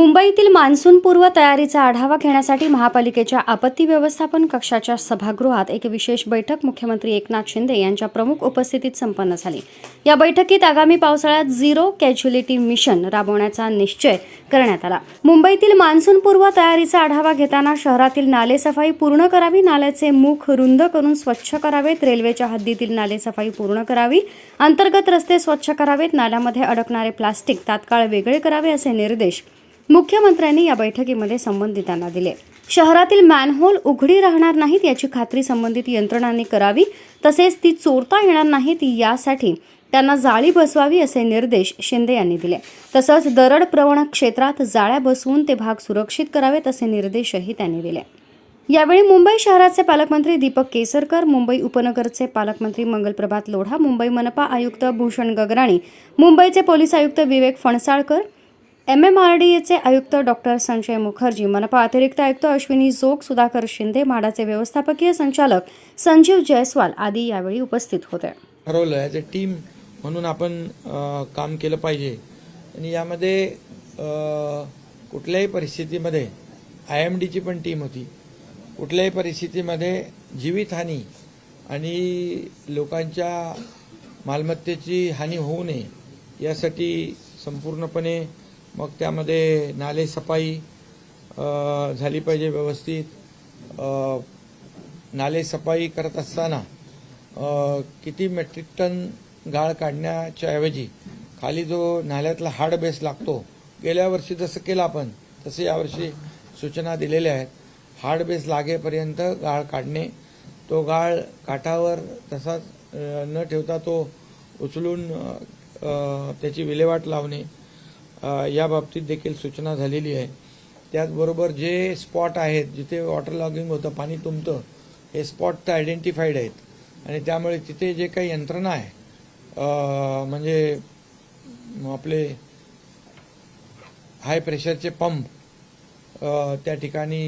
मुंबईतील मान्सूनपूर्व तयारीचा आढावा घेण्यासाठी महापालिकेच्या आपत्ती व्यवस्थापन कक्षाच्या सभागृहात एक विशेष बैठक मुख्यमंत्री एकनाथ शिंदे यांच्या प्रमुख उपस्थितीत संपन्न झाली. या बैठकीत आगामी पावसाळ्यात झिरो कॅज्युलिटी मिशन राबवण्याचा निश्चय करण्यात आला. मुंबईतील मान्सूनपूर्व तयारीचा आढावा घेताना शहरातील नालेसफाई पूर्ण करावी नाल्याचे मुख रुंद करून स्वच्छ करावेत रेल्वेच्या हद्दीतील नालेसफाई पूर्ण करावी अंतर्गत रस्ते स्वच्छ करावेत नाल्यामध्ये अडकणारे प्लास्टिक तात्काळ वेगळे करावे असे निर्देश मुख्यमंत्र्यांनी या बैठकीमध्ये संबंधितांना दिले. शहरातील मॅनहोल उघडी राहणार नाहीत याची खात्री संबंधित यंत्रणांनी करावी तसेच ती चोरता येणार नाहीत यासाठी त्यांना जाळी बसवावी असे निर्देश शिंदे यांनी दिले. तसंच दरड प्रवण क्षेत्रात जाळ्या बसवून ते भाग सुरक्षित करावेत असे निर्देशही त्यांनी दिले. यावेळी मुंबई शहराचे पालकमंत्री दीपक केसरकर मुंबई उपनगरचे पालकमंत्री मंगलप्रभात लोढा मुंबई मनपा आयुक्त भूषण गगराणी मुंबईचे पोलीस आयुक्त Vivek Phansalkar M M R D एचे आयुक्त डॉक्टर संजय मुखर्जी मनपा अतिरिक्त आयुक्त अश्विनी जोग सुधाकर शिंदे म्हाडाचे व्यवस्थापकीय संचालक संजीव जयस्वाल आदी यावेळी उपस्थित होते. ठरवलं ॲज अ टीम म्हणून आपण काम केलं पाहिजे. आणि यामध्ये कुठल्याही परिस्थितीमध्ये आय एम डीची पण टीम होती. कुठल्याही परिस्थितीमध्ये जीवितहानी आणि लोकांच्या मालमत्तेची हानी होऊ नये यासाठी संपूर्णपणे मग त्यामध्ये नाले सफाई झाली पाहिजे व्यवस्थित. नाले सफाई करत असताना किती मेट्रिक टन गाळ काढण्याच्या ऐवजी खाली जो नाल्यातला हार्ड बेस लागतो गेल्या वर्षी जसं केलं आपण तसे यावर्षी सूचना दिलेल्या आहेत. हार्ड बेस लागेपर्यंत गाळ काढणे तो गाळ काठावर तसाच न ठेवता तो उचलून त्याची विल्हेवाट लावणे या बाबतीत देखील सूचना झालेली आहे. त्याचबरोबर जे स्पॉट आहेत जिथे वॉटर लॉगिंग होतं पाणी तुंबतं हे स्पॉट तर आयडेंटिफाईड आहेत. आणि त्यामुळे तिथे जे काही यंत्रणा आहे म्हणजे आपले हाय प्रेशरचे पंप त्या ठिकाणी